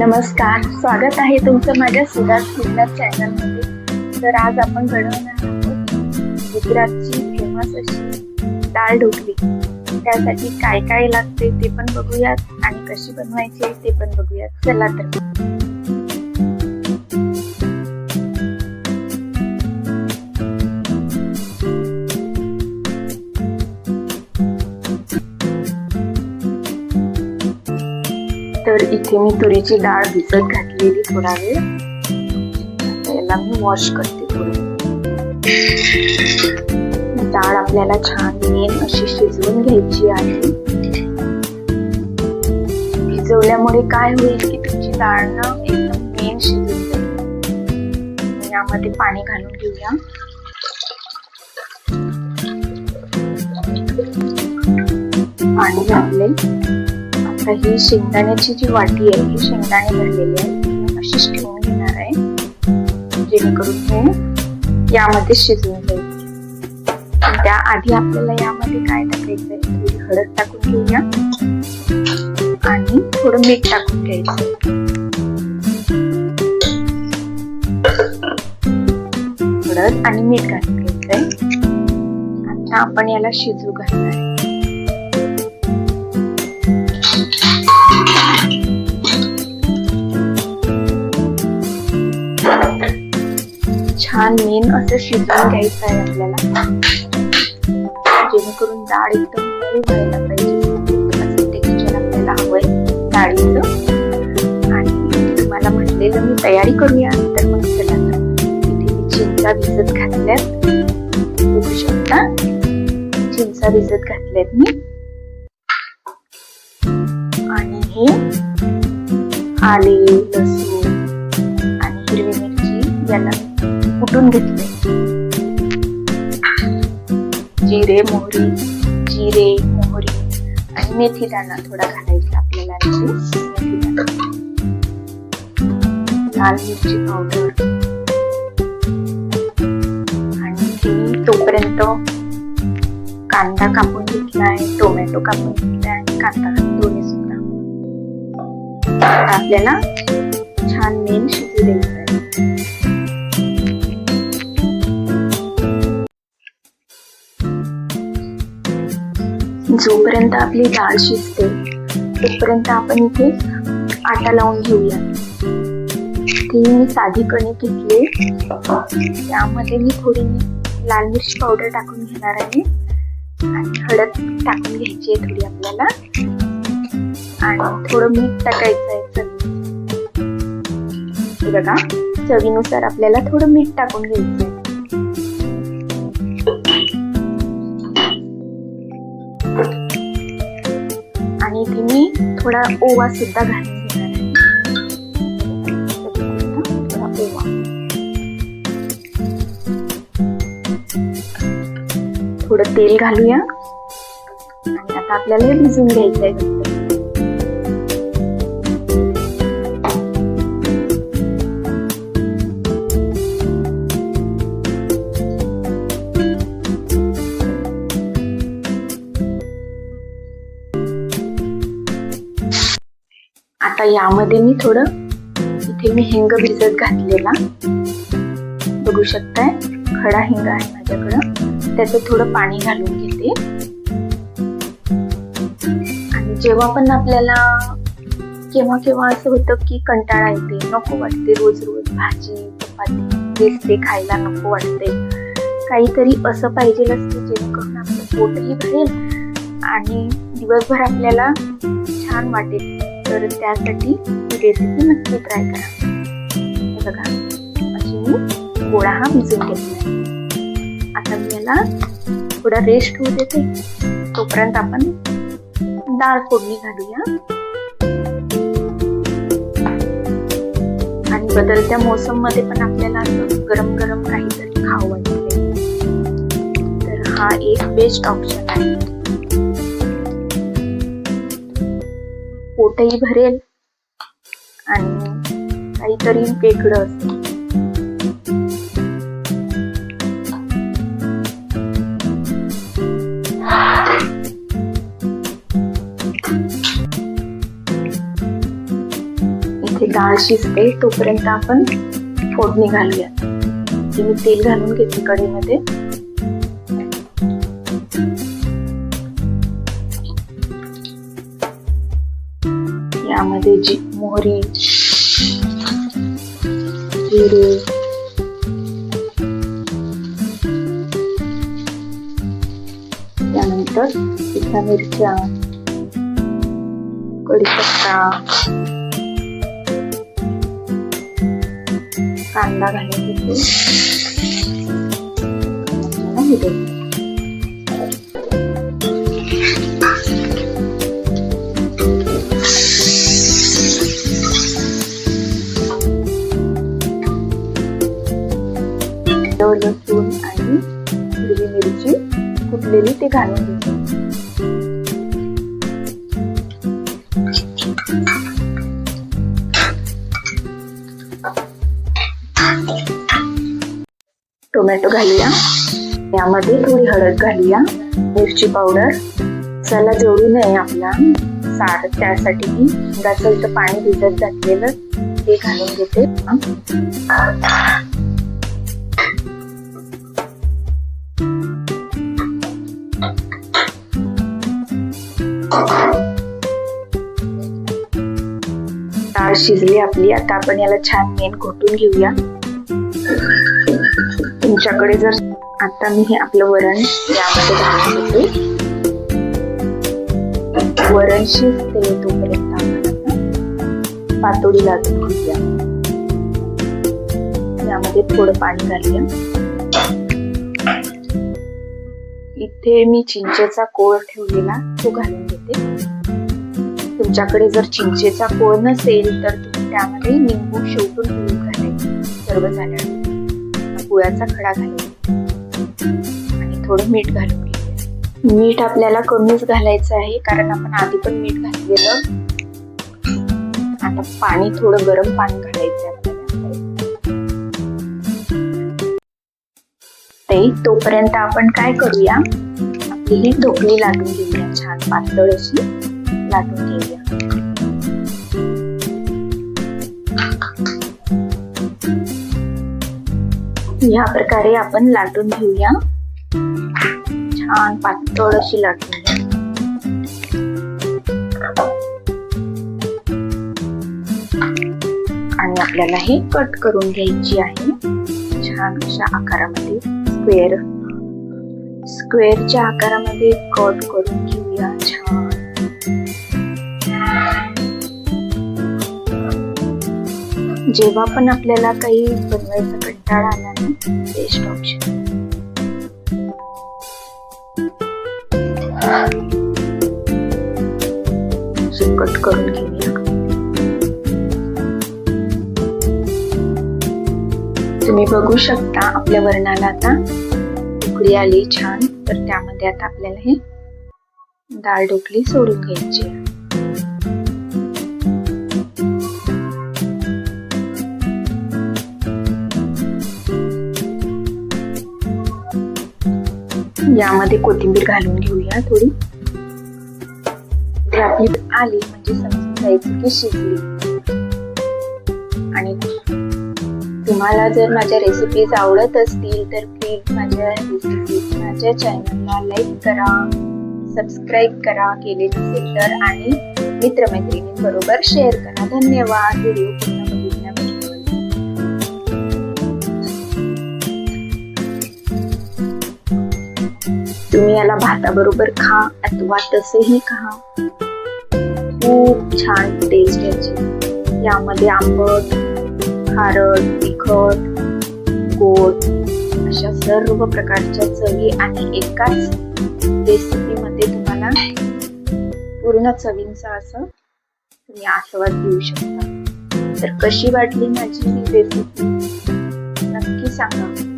नमस्कार स्वागत आहे तुमचं माझ्या सुधार सुंदर चॅनलमध्ये. तर आज आपण बनवणार आहोत गुजरातची फेमस अशी डाळ ढोकली. त्यासाठी काय काय लागते ते पण बघूयात आणि कशी बनवायची ते पण बघूयात. चला तर. इथे मी तुरीची डाळ भिजत घातलेली थोडा वेळ याला मी वॉश करते डाळ आपल्याला छान मेन अशी शिजवून घ्यायची आहे. भिजवल्यामुळे काय होईल की तुमची डाळ ना एकदम मेन शिजून जाईल. यामध्ये पाणी घालून घेऊया. पाणी घातले आता ही शेंगदाण्याची जी वाटी आहे ही शेंगदाणे भरलेली आहे. अशीच ठेवून घेणार आहे. जेणेकरून हे यामध्ये शिजून जाईल. त्या त्याआधी आपल्याला यामध्ये काय टाकायचं आहे थोडी हळद टाकून घेऊया. आणि थोडं मीठ टाकून घ्यायचं हळद आणि मीठ घालून घ्यायचंय. आता आपण याला शिजू घालणार आहे. छान मेन असं शिजवून घ्यायचं आहे आपल्याला. जेणेकरून डाळ एकदम मऊ व्हायला पाहिजे. असं टेक्स्चर आपल्याला हवंय डाळीचं. आणि तुम्हाला म्हटलेलं मी तयारी करूया. तर मग चला इथे मी चिंचा भिजत घातल्यात. बघू शकता? चिंचा भिजत घातल्यात मी. आणि हे आले लसूण आणि हिरवी मिरची. याला कुटून घेतले. जिरे मोहरी जिरे मोहरी आणि मेथी दाणा थोडा घालायचा आपल्याला लाल मिरची पावडर. आणि तोपर्यंत कांदा कापून घेतलाय टोमॅटो कापून घेतलाय आणि कांदा दोन्ही सुद्धा. आपल्याला छान मेन शिजू द्यायचं आहे. जोपर्यंत आपली डाळ शिजते तोपर्यंत आपण इथे आटा लावून घेऊया. ती मी साधी कणिक घेतली त्यामध्ये मी थोडी लाल मिरची पावडर टाकून घेणार आहे. आणि हळद टाकून घ्यायची आहे थोडी आपल्याला. आणि थोडं मीठ टाकायचं आहे चवी बघा चवीनुसार आपल्याला थोडं मीठ टाकून घ्यायचं थोडा ओवा सुद्धा घालायचा ओवा थोडं तेल घालूया. आणि आता आपल्याला हे भिजून घ्यायचं आहे आता यामध्ये मी थोडं इथे मी हिंग भिजत घातलेला. बघू शकताय खडा हिंग आहे माझ्याकडं. त्याचं थोडं पाणी घालून घेते. आणि जेव्हा पण आपल्याला केव्हा केव्हा असं होतं की कंटाळा येते नको वाटते रोज रोज भाजी चपाती तेच ते खायला नको वाटते. काहीतरी असं पाहिजे असतं जेणेकरून आपलं पोटही भरेल आणि दिवसभर आपल्याला छान वाटेल. तर त्यासाठी ही रेसिपी नक्की ट्राय करा. बघा अशी मी गोळा हा भिजून घेतला आता मी याला थोडा रेस्ट होऊ देते. तोपर्यंत आपण डाळ फोडणी घालूया. आणि बदलत्या मोसममध्ये पण आपल्याला गरम गरम काहीतरी खावं वाटते तर हा एक बेस्ट ऑप्शन आहे. पोटही भरेल आणि काहीतरी वेगळं असेल. इथे डाळ शिजते तोपर्यंत आपण फोडणी घालूया मी तेल घालून घेते कढईमध्ये. यामध्ये जी मोहरी जिरे त्यानंतर हिरव्या मिरच्या कढीपत्ता कांदा घालून लसूण आणि हिरवी मिरची कुटलेली ते घालून घेते टोमॅटो घालूया. यामध्ये थोडी हळद घालूया. मिरची पावडर. मसाला जोडू नये आपला सार त्यासाठी मी गॅसचं पाणी भिजत घातलेलं ते घालून घेते. डाळ शिजली आपली. आता आपण याला छान मेन घोटून घेऊया. तुमच्याकडे जर आता मी हे आपलं वरण यामध्ये घालून घेते. वरण शिजते तोपर्यंत आपण पातोडी लागून घेऊया. यामध्ये थोडं पाणी घालूया. इथे मी चिंचेचा कोळ ठेवलेला तो घालून तुमच्याकडे जर चिंचेचा कोळ नसेल तर तुम्ही त्यामध्ये निंबू शेवटून पिळून घालायचे. सर्व झाल्यानंतर गुळाचा खडा घालून आणि थोडं मीठ घालून घ्यायचं. मीठ आपल्याला कमीच घालायचं आहे कारण आपण आधी पण मीठ घातलेलं. आता पाणी थोडं गरम पाणी घालायचं आपल्याला. ते तोपर्यंत आपण काय करूया? आपली ही ढोकली लागून घेऊया छान पातळ अशी. लाटून घेऊया. या प्रकारे आपण लाटून घेऊया. छान पातळ अशी लाटून आणि आपल्याला हे कट करून घ्यायची आहे. छान अशा आकारामध्ये स्क्वेअर स्क्वेअरच्या आकारामध्ये कट करून घेऊया. छान. जेव्हा पण आपल्याला काही बनवायचा कंटाळा आला ना बेस्ट ऑप्शन कट करून घेऊया. तुम्ही बघू शकता आपल्या वर्णाला आता उकळी आली छान तर त्यामध्ये आता आपल्याला हे डाळ ढोकली सोडून घ्यायची यामध्ये कोथिंबीर घालून घेऊया थोडी. तर आपली आली म्हणजे समजून जायचं की शिजली. आणि तुम्हाला जर माझ्या रेसिपीज आवडत असतील तर प्लीज माझ्या रेसिपीज माझ्या चॅनलला लाईक करा सबस्क्राईब करा केले नसेल तर आणि मित्रमैत्रिणींबरोबर शेअर करा. धन्यवाद. व्हिडिओ तुम्ही याला भाताबरोबर खा अथवा तसंही खा. खूप छान टेस्ट याची. यामध्ये आंबट खारट तिखट गोड अशा सर्व प्रकारच्या चवी आणि एकाच रेसिपीमध्ये तुम्हाला पूर्ण चवींचा असं तुम्ही आस्वाद घेऊ शकता. तर कशी वाटली माझी ही रेसिपी नक्की सांगा.